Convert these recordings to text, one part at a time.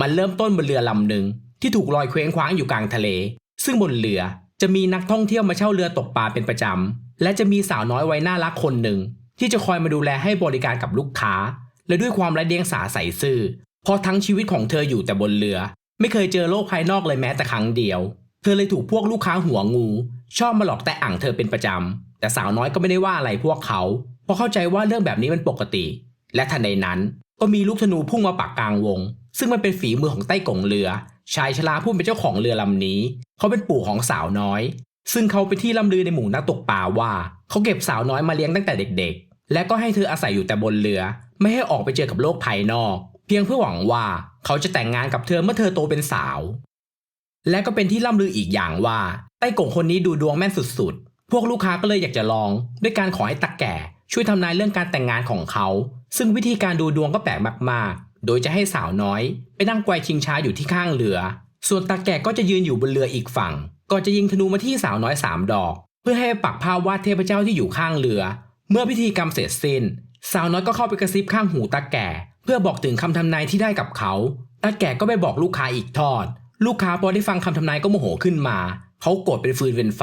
มันเริ่มต้นบนเรือลำหนึ่งที่ถูกลอยเคว้งคว้างอยู่กลางทะเล ซึ่งบนเรือจะมีนักท่องเที่ยวมาเช่าเรือตกปลาเป็นประจำ และจะมีสาวน้อยวัยน่ารักคนหนึ่ง ที่จะคอยมาดูแลให้บริการกับลูกค้า และด้วยความไร้เดียงสาใส่ซื่อเพราะทั้งชีวิตของเธออยู่แต่บนเรือ ไม่เคยเจอโลกภายนอกเลยแม้แต่ครั้งเดียว เธอเลยถูกพวกลูกค้าหัวงู ชอบมาหลอกแต่อ่างเธอเป็นประจำ แต่สาวน้อยก็ไม่ได้ว่าอะไรพวกเขา เพราะเข้าใจว่าเรื่องแบบนี้มันปกติ และทันใดนั้นก็มีลูกธนูพุ่งมาปักกลางวง ซึ่งมันเป็นฝีมือของใต้กงเรือ ชายชราผู้เป็นเจ้าของเรือลำนี้ เขาเป็นปู่ของสาวน้อย ซึ่งเขาเป็นที่ล่ำลือในหมู่นักตกปลาว่า เขาเก็บสาวน้อยมาเลี้ยงตั้งแต่เด็ก ๆ และก็ให้เธออาศัยอยู่แต่บนเรือ ไม่ให้ออกไปเจอกับโลกภายนอก เพียงเพื่อหวังว่าเขาจะแต่งงานกับเธอเมื่อเธอโตเป็นสาว และก็เป็นที่ล่ำลืออีกอย่างว่าใต้กงคนนี้ดูดวงแม่นสุดๆ พวกลูกค้าก็เลยอยากจะลอง ด้วยการขอให้ตาแก่ ช่วยทำนายเรื่องการแต่งงานของเขา ซึ่งวิธีการดูดวงก็แปลกมาก โดยจะให้สาวน้อยไปนั่งไกวชิงช้าอยู่ที่ข้างเรือ ส่วนตาแก่ก็จะยืนอยู่บนเรืออีกฝั่ง ก่อนจะยิงธนูมาที่สาวน้อยสามดอก เพื่อให้ปักภาพวาดเทพเจ้าที่อยู่ข้างเรือ เมื่อพิธีกรรมเสร็จสิ้น สาวน้อยก็เข้าไปกระซิบข้างหูตาแก่ เพื่อบอกถึงคำทำนายที่ได้กับเขา ตาแก่ก็ไปบอกลูกค้าอีกทอด ลูกค้าพอได้ฟังคำทำนายก็โมโหขึ้นมา เขาโกรธเป็นฟืนเป็นไฟ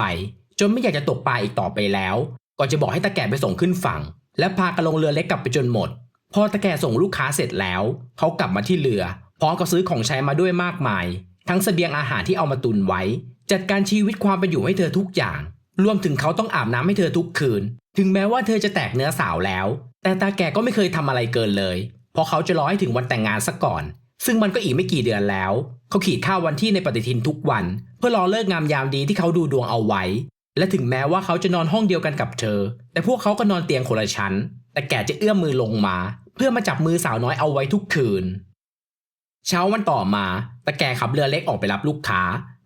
จนไม่อยากจะตกปลาอีกต่อไปแล้ว ก่อนจะบอกให้ตาแก่ไปส่งขึ้นฝั่ง และพากันลงเรือเล็กกลับไปจนหมด พอตาแกส่งลูกค้าเสร็จแล้ว เขากลับมาที่เรือ พร้อมกับซื้อของใช้มาด้วยมากมาย ทั้งเสบียงอาหารที่เอามาตุนไว้ จัดการชีวิตความเป็นอยู่ให้เธอทุกอย่าง รวมถึงเขาต้องอาบน้ำให้เธอทุกคืน ถึงแม้ว่าเธอจะแตกเนื้อสาวแล้ว แต่ตาแก่ก็ไม่เคยทำอะไรเกินเลย เพราะเขาจะรอให้ถึงวันแต่งงานซะก่อน ซึ่งมันก็อีกไม่กี่เดือนแล้ว เขาขีดค่าวันที่ในปฏิทินทุกวัน เพื่อรอเลิกงามยามดีที่เขาดูดวงเอาไว้ และถึงแม้ว่าเขาจะนอนห้องเดียวกันกับเธอ แต่พวกเขาก็นอนเตียงคนละชั้น แต่แก่จะเอื้อมมือลงมา เพื่อมาจับมือสาวน้อยเอาไว้ทุกคืน เช้าวันต่อมาตาแก่ขับเรือเล็กออกไปรับลูกค้า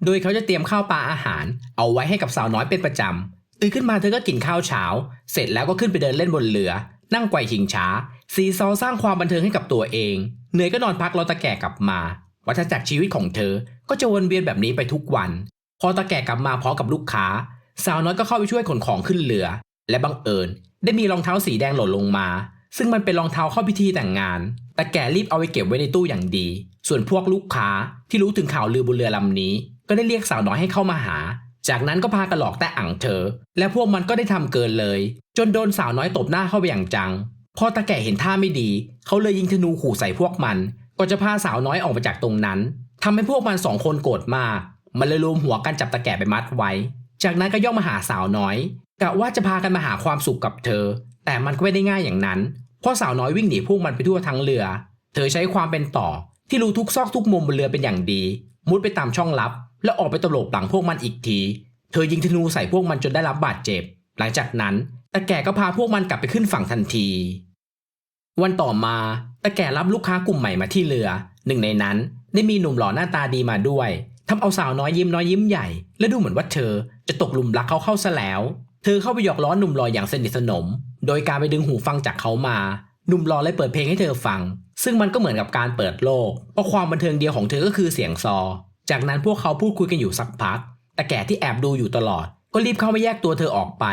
โดยเขาจะเตรียมข้าวปลาอาหาร เอาไว้ให้กับสาวน้อยเป็นประจำตื่นขึ้นมาเธอก็กินข้าวเช้า เสร็จแล้วก็ขึ้นไปเดินเล่นบนเรือ นั่งไกวชิงช้า ซีซอสร้างความบันเทิงให้กับตัวเอง เหนื่อยก็นอนพักรอตาแก่กลับมา วัฏจักรชีวิตของเธอ ก็จะวนเวียนแบบนี้ไปทุกวัน พอตาแก่กลับมาพร้อมกับลูกค้า สาวน้อยก็เข้าไปช่วยขนของขึ้นเรือ และบังเอิญ ได้มีรองเท้าสีแดงหล่นลงมา ซึ่งมันเป็นรองเท้าเข้าพิธีแต่งงาน แต่แกรีบเอาไปเก็บไว้ในตู้อย่างดี ส่วนพวกลูกค้าที่รู้ถึงข่าวลือบนเรือลำนี้ ก็ได้เรียกสาวน้อยให้เข้ามาหา จากนั้นก็พากันหลอกแต่อ่างเธอ และพวกมันก็ได้ทำเกินเลย จนโดนสาวน้อยตบหน้าเข้าไปอย่างจัง พอตาแก่เห็นท่าไม่ดี เขาเลยยิงธนูขู่ใส่พวกมันก่อนจะพาสาวน้อยออกมาจากตรงนั้นทำให้พวกมันสองคนโกรธมาก มันเลยรวมหัวกันจับตาแก่ไปมัดไว้ จากนั้นก็ย่องมาหาสาวน้อยกะว่าจะพากันมาหาความสุขกับเธอ แต่มันก็ไม่ได้ง่ายอย่างนั้น เพราะสาวน้อยวิ่งหนีพวกมันไปทั่วทั้งเรือ เธอใช้ความเป็นต่อที่รู้ทุกซอกทุกมุมบนเรือเป็นอย่างดี มุดไปตามช่องลับ แล้วออกไปตลบหลังพวกมันอีกที เธอยิงธนูใส่พวกมันจนได้รับบาดเจ็บ หลังจากนั้นตาแก่ก็พาพวกมันกลับไปขึ้นฝั่งทันที วันต่อมาตาแก่รับลูกค้ากลุ่มใหม่มาที่เรือ หนึ่งในนั้นได้มีหนุ่มหล่อหน้าตาดีมาด้วยทำเอาสาวน้อยยิ้มน้อยยิ้มใหญ่ และดูเหมือนว่าเธอจะตกหลุมรักเขาเข้าซะแล้ว เธอเข้าไปหยอกล้อหนุ่มหล่ออย่างสนิทสนม โดยการไปดึงหูฟังจากเขามาหนุ่มหล่อเลยเปิดเพลงให้เธอฟัง ซึ่งมันก็เหมือนกับการเปิดโลกเพราะความบันเทิงเดียวของเธอก็คือเสียงซอ จากนั้นพวกเขาพูดคุยกันอยู่สักพัก แต่แก่ที่แอบดูอยู่ตลอด ก็รีบเข้ามาแยกตัวเธอออกไป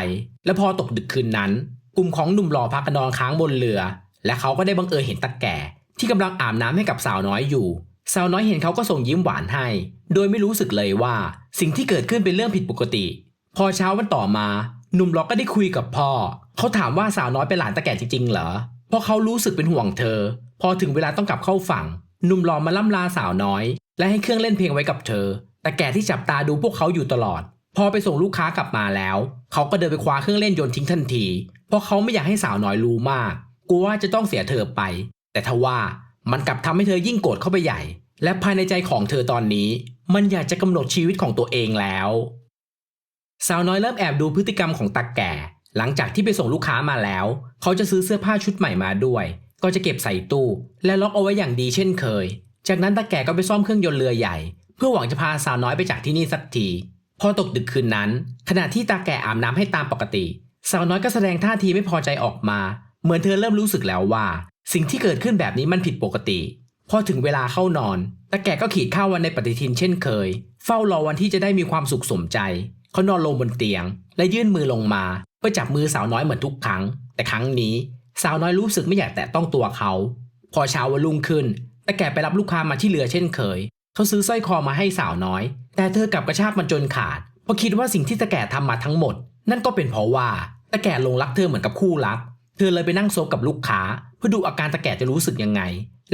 และพอตกดึกคืนนั้น กลุ่มของหนุ่มหล่อพักกันนอนค้างบนเรือ และเขาก็ได้บังเอิญเห็นตาแก่ ที่กำลังอาบน้ำให้กับสาวน้อยอยู่ สาวน้อยเห็นเขาก็ส่งยิ้มหวานให้ โดยไม่รู้สึกเลยว่า สิ่งที่เกิดขึ้นเป็นเรื่องผิดปกติ พอเช้าวันต่อมา หนุ่มหล่อก็ได้คุยกับพ่อ เขาถามว่าสาวน้อยเป็นหลานตาแก่จริงๆเหรอเพราะเขารู้สึกเป็นห่วงเธอ พอถึงเวลาต้องกลับเข้าฝั่งหนุ่มหล่อมาล่ำลาสาวน้อย และให้เครื่องเล่นเพลงไว้กับเธอ แต่แก่ที่จับตาดูพวกเขาอยู่ตลอด พอไปส่งลูกค้ากลับมาแล้ว เขาก็เดินไปคว้าเครื่องเล่นโยนทิ้งทันที เพราะเขาไม่อยากให้สาวน้อยรู้มาก กลัวว่าจะต้องเสียเธอไป แต่ทว่ามันกลับทำให้เธอยิ่งโกรธเข้าไปใหญ่ และภายในใจของเธอตอนนี้ มันอยากจะกำหนดชีวิตของตัวเองแล้ว สาวน้อยเริ่มแอบดูพฤติกรรมของตาแก่ หลังจากที่ไปส่งลูกค้ามาแล้ว เขาจะซื้อเสื้อผ้าชุดใหม่มาด้วย ก็จะเก็บใส่ตู้ และล็อกเอาไว้อย่างดีเช่นเคย จากนั้นตาแก่ก็ไปซ่อมเครื่องยนต์เรือใหญ่ เพื่อหวังจะพาสาวน้อยไปจากที่นี่สักที พอตกดึกคืนนั้น ขณะที่ตาแก่อาบน้ำให้ตามปกติ สาวน้อยก็แสดงท่าทีไม่พอใจออกมา เหมือนเธอเริ่มรู้สึกแล้วว่า สิ่งที่เกิดขึ้นแบบนี้มันผิดปกติ พอถึงเวลาเข้านอนตาแก่ก็ขีดข้าววันในปฏิทินเช่นเคย เฝ้ารอวันที่จะได้มีความสุขสมใจ เขานอนลงบนเตียง และยื่นมือลงมา พื่อจับมือสาวน้อยเหมือนทุกครั้ง แต่ครั้งนี้สาวน้อยรู้สึกไม่อยากแตะต้องตัวเขา พอเช้าวันรุ่งขึ้นตะแก่ไปรับลูกค้ามาที่เรือเช่นเคย เขาซื้อสร้อยคอมาให้สาวน้อย แต่เธอกลับกระชากมันจนขาดเพราะคิดว่าสิ่งที่ตะแก่ทำมาทั้งหมด นั่นก็เป็นเพราะว่าตะแก่ลงรักเธอเหมือนกับคู่รัก เธอเลยไปนั่งโซบกับลูกค้า เพื่อดูอาการตะแก่จะรู้สึกยังไง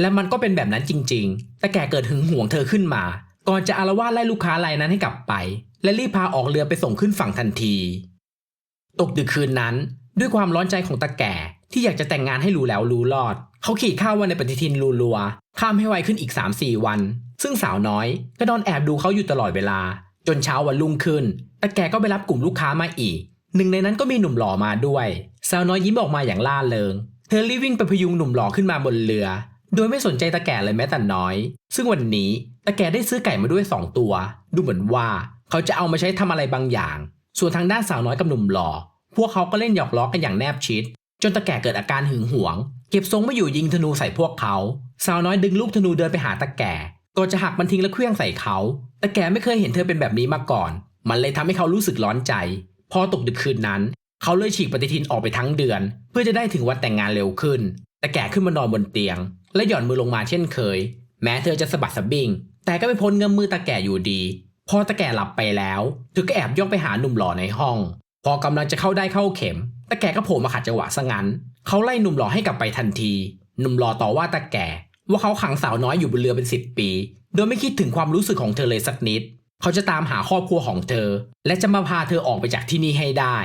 และมันก็เป็นแบบนั้นจริง ๆตะแก่เกิดหึงหวงเธอขึ้นมา ก่อนจะอารวาสไล่ลูกค้ารายนั้นให้กลับไป และรีบพาออกเรือไปส่งขึ้นฝั่งทันที ตกดึกคืนนั้น ด้วยความร้อนใจของตาแก่ ที่อยากจะแต่งงานให้รู้แล้วรู้รอด เขาขี่ข้าววันในปฏิทินรูลัวๆข้ามให้ไวขึ้นอีก 3-4 วัน ซึ่งสาวน้อย ก็นอนแอบดูเขาอยู่ตลอดเวลา จนเช้าวันรุ่งขึ้นตาแก่ก็ไปรับกลุ่มลูกค้ามาอีก หนึ่งในนั้นก็มีหนุ่มหล่อมาด้วย สาวน้อยยิ้มออกมาอย่างล่าเริง เธอรีบวิ่งไปพยุงหนุ่มหล่อขึ้นมาบนเรือ โดยไม่สนใจตาแก่เลยแม้แต่น้อย ซึ่งวันนี้ตาแก่ได้ซื้อไก่มาด้วยสองตัว ดูเหมือนว่า เขาจะเอามาใช้ทำอะไรบางอย่าง ส่วนทางด้านสาวน้อยกับหนุ่มหล่อ พวกเขาก็เล่นหยอกล้อกันอย่างแนบชิด จนตาแก่เกิดอาการหึงหวง เก็บทรงไม่อยู่ยิงธนูใส่พวกเขา สาวน้อยดึงลูกธนูเดินไปหาตาแก่ก่อนจะหักมันทิ้งและเคลื่องใส่เขาตาแก่ไม่เคยเห็นเธอเป็นแบบนี้มาก่อน มันเลยทำให้เขารู้สึกร้อนใจ พอตกดึกคืนนั้น เขาเลยฉีกปฏิทินออกไปทั้งเดือน เพื่อจะได้ถึงวันแต่งงานเร็วขึ้นตาแก่ขึ้นมานอนบนเตียง และหย่อนมือลงมาเช่นเคย แม้เธอจะสะบัดสะบิงแต่ก็ไม่พ้นเงื้อมมือตาแก่อยู่ดี พอตาแก่หลับไปแล้วเธอก็แอบย่องไปหาหนุ่มหล่อในห้อง พอกำลังจะเข้าได้เข้าเข็มตาแก่ก็โผล่มาขัดจังหวะซะงั้น เขาไล่หนุ่มหล่อให้กลับไปทันที หนุ่มหล่อต่อว่าตาแก่ ว่าเขาขังสาวน้อยอยู่บนเรือเป็นสิบปี โดยไม่คิดถึงความรู้สึกของเธอเลยสักนิด เขาจะตามหาครอบครัวของเธอ และจะมาพาเธอออกไปจากที่นี่ให้ได้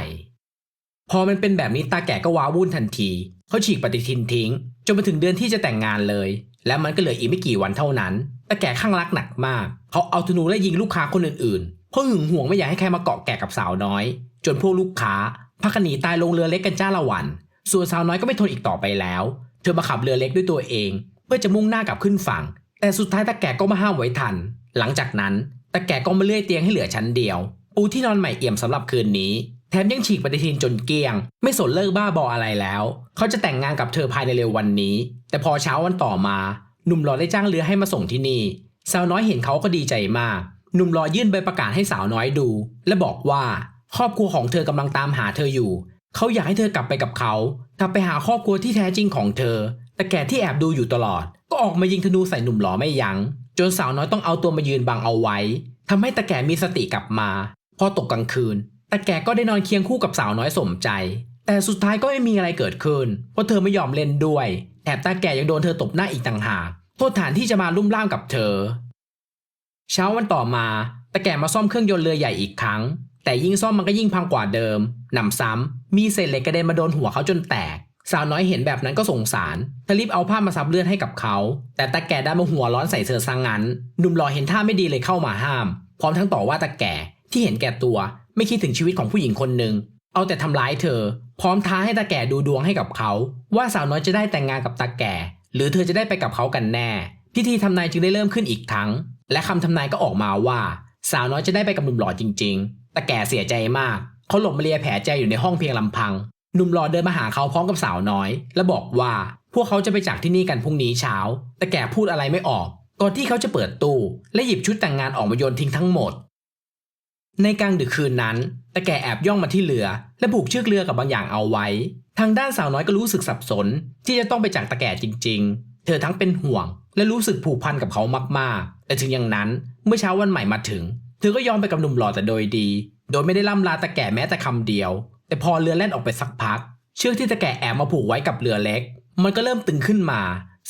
พอมันเป็นแบบนี้ตาแก่ก็ว้าวุ่นทันที เขาฉีกปฏิทินทิ้ง จนมาถึงเดือนที่จะแต่งงานเลย และมันก็เหลืออีกไม่กี่วันเท่านั้น แตาแกข้างรักหนักมาก เขาเอาธนูและยิงลูกค้าคนอื่นๆ เพราะหึงหวงไม่อยากให้ใครมาเกาะแก่กับสาวน้อย จนพวกลูกค้าพักหนีตายลงเรือเล็กกันจ้าละวัน ส่วนสาวน้อยก็ไม่ทนอีกต่อไปแล้ว เธอมาขับเรือเล็กด้วยตัวเอง เพื่อจะมุ่งหน้ากลับขึ้นฝั่ง แต่สุดท้ายตาแก่ก็มาห้ามไว้ทัน หลังจากนั้นตาแก่ก็มาเลื่อยเตียงให้เหลือชั้นเดียว ปูที่นอนใหม่เอี่ยมสำหรับคืนนี้ แถมยังฉีกปฏิทินจนเกลี้ยง ไม่สนเลิกบ้าบออะไรแล้ว เขาจะแต่งงานกับเธอภายในเร็ววันนี้ แต่พอเช้าวันต่อมา หนุ่มหล่อได้จ้างเรือให้มาส่งที่นี่ สาวน้อยเห็นเขาก็ดีใจมาก หนุ่มหล่อยื่นใบประกาศให้สาวน้อยดู และบอกว่า ครอบครัวของเธอกำลังตามหาเธออยู่ เขาอยากให้เธอกลับไปกับเขา กลับไปหาครอบครัวที่แท้จริงของเธอ แต่แก่ที่แอบดูอยู่ตลอด ก็ออกมายิงธนูใส่หนุ่มหล่อไม่ยัง้ง จนสาวน้อยต้องเอาตัวมายืนบังเอาไว้ทำให้ตาแก่มีสติกลับมา พอตกกลางคืน แตาแกก็ได้นอนเคียงคู่กับสาวน้อยสมใจ แต่สุดท้ายก็ไม่มีอะไรเกิดขึ้น เพราะเธอไม่ยอมเล่นด้วย แถมตาแก่ยังโดนเธอตบหน้าอีกต่างหาก โทษฐานที่จะมาลุ่มล่ามกับเธอ เช้าวันต่อมาตาแก่มาซ่อมเครื่องยนต์เรือใหญ่อีกครั้ง แต่ยิ่งซ่อมมันก็ยิ่งพังกว่าเดิมหนำซ้ำมีเศษเหล็กกระเด็นมาโดนหัวเขาจนแตก สาวน้อยเห็นแบบนั้นก็สงสารเธอรีบเอาผ้ามาซับเลือดให้กับเขา แต่ตาแก่ได้มาหัวร้อนใส่เธอซะงงั้นหนุ่มหล่อเห็นท่าไม่ดีเลยเข้ามาห้าม พร้อมทั้งต่อว่าตาแก่ที่เห็นแก่ตัว ไม่คิดถึงชีวิตของผู้หญิงคนหนึ่งเอาแต่ทำร้ายเธอ พร้อมท้าให้ตาแก่ดูดวงให้กับเขา ว่าสาวน้อยจะได้แต่งงานกับตาแก่ หรือเธอจะได้ไปกับเขากันแน่ พิธีทำนายจึงได้เริ่มขึ้นอีกครั้ง และคำทำนายก็ออกมาว่า สาวน้อยจะได้ไปกับหนุ่มหล่อจริง ๆต่แก่เสียใจมาก เขาหลบมาเลียแผลใจอยู่ในห้องเพียงลำพัง หนุ่มหล่อเดินมาหาเขาพร้อมกับสาวน้อย และบอกว่าพวกเขาจะไปจากที่นี่กันพรุ่งนี้เช้าต่แก่พูดอะไรไม่ออก ก่อนที่เขาจะเปิดตู้และหยิบชุดแต่งงานออกมาโยนทิ้งทั้งหมด ในกลางดึกคืนนั้นตาแก่แอบย่องมาที่เรือ และผูกเชือกเรือกับบางอย่างเอาไว้ ทางด้านสาวน้อยก็รู้สึกสับสน ที่จะต้องไปจากตาแก่จริง ๆ เธอทั้งเป็นห่วง และรู้สึกผูกพันกับเขามากๆ แต่ถึงอย่างนั้นเมื่อเช้าวันใหม่มาถึง เธอก็ยอมไปกับหนุ่มหล่อแต่โดยดี โดยไม่ได้ล่ำลาตาแก่แม้แต่คำเดียว แต่พอเรือแล่นออกไปสักพัก เชือกที่ตาแก่แอบมาผูกไว้กับเรือเล็ก มันก็เริ่มตึงขึ้นมา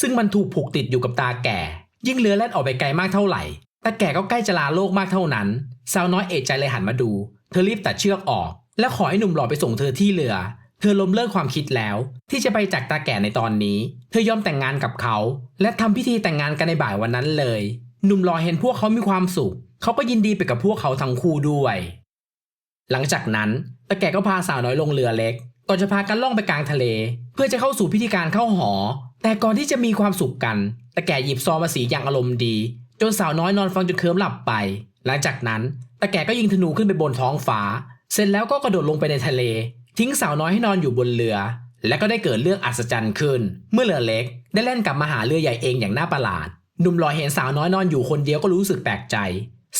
ซึ่งมันถูกผูกติดอยู่กับตาแก่ ยิ่งเรือแล่นออกไปไกลมากเท่าไหร่ตาแก่ก็ใกล้จะลาโลกมากเท่านั้น สาวน้อยเอะใจเลยหันมาดู เธอรีบตัดเชือกออก และขอให้หนุ่มหล่อไปส่งเธอที่เรือ เธอล้มเลิกความคิดแล้ว ที่จะไปจากตาแก่ในตอนนี้ เธอยอมแต่งงานกับเขา และทำพิธีแต่งงานกันในบ่ายวันนั้นเลย หนุ่มหล่อเห็นพวกเขามีความสุข เขาก็ยินดีไปกับพวกเขาทั้งคู่ด้วย หลังจากนั้นตาแก่ก็พาสาวน้อยลงเรือเล็กก่อนจะพากันล่องไปกลางทะเล เพื่อจะเข้าสู่พิธีการเข้าหอ แต่ก่อนที่จะมีความสุขกันตาแก่หยิบซองมาสีอย่างอารมณ์ดี จนสาวน้อยนอนฟังจนเคลิ้มหลับไป หลังจากนั้นตาแก่ก็ยิงธนูขึ้นไปบนท้องฟ้า เสร็จแล้วก็กระโดดลงไปในทะเล ทิ้งสาวน้อยให้นอนอยู่บนเรือ และก็ได้เกิดเรื่องอัศจรรย์ขึ้น เมื่อเรือเล็ก ได้แล่นกลับมาหาเรือใหญ่เองอย่างน่าประหลาดหนุ่มหล่อเห็นสาวน้อยนอนอยู่คนเดียวก็รู้สึกแปลกใจ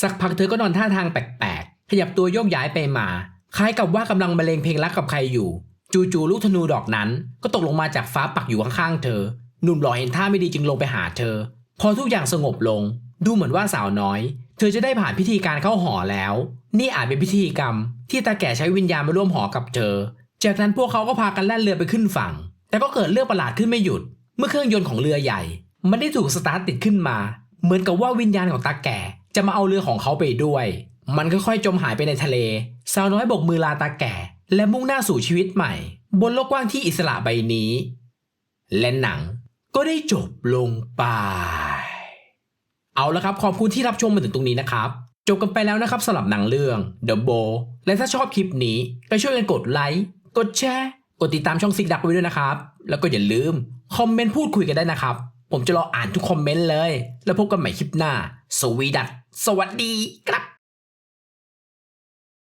สักพักเธอก็นอนท่าทางแปลกๆขยับตัวโยกย้ายไปมา คล้ายกับว่ากำลังบรรเลงเพลงรักกับใครอยู่ จู่ๆลูกธนูดอกนั้น ก็ตกลงมาจากฟ้าปักอยู่ข้างๆเธอ หนุ่มหล่อเห็นท่าไม่ดีจึงลงไปหาเธอ พอทุกอย่างสงบลง ดูเหมือนว่าสาวน้อย เธอจะได้ผ่านพิธีการเข้าหอแล้ว นี่อาจเป็นพิธีกรรม ที่ตาแก่ใช้วิญญาณมาร่วมหอกับเธอ จากนั้นพวกเขาก็พากันแล่นเรือไปขึ้นฝั่ง แต่ก็เกิดเรื่องประหลาดขึ้นไม่หยุด เมื่อเครื่องยนต์ของเรือใหญ่ มันได้ถูกสตาร์ทติดขึ้นมา เหมือนกับว่าวิญญาณของตาแก่จะมาเอาเรือของเขาไปด้วย มันค่อยๆจมหายไปในทะเล สาวน้อยโบกมือลาตาแก่ และมุ่งหน้าสู่ชีวิตใหม่ บนโลกกว้างที่อิสระใบนี้ และหนังก็ได้จบลงไป เอาละครับขอบคุณที่รับชมมาถึงตรงนี้นะครับจบกันไปแล้วนะครับสำหรับหนังเรื่อง The b o และถ้าชอบคลิปนี้ก็ช่วยกันกดไลค์กดแชร์กดติดตามช่องซิกดักไว้ด้วยนะครับ แล้วก็อย่าลืมคอมเมนต์พูดคุยกันได้นะครับ ผมจะรออ่านทุกคอมเมนต์เลย แล้วพบกันใหม่คลิปหน้า สวีดัตสวัสดีครับ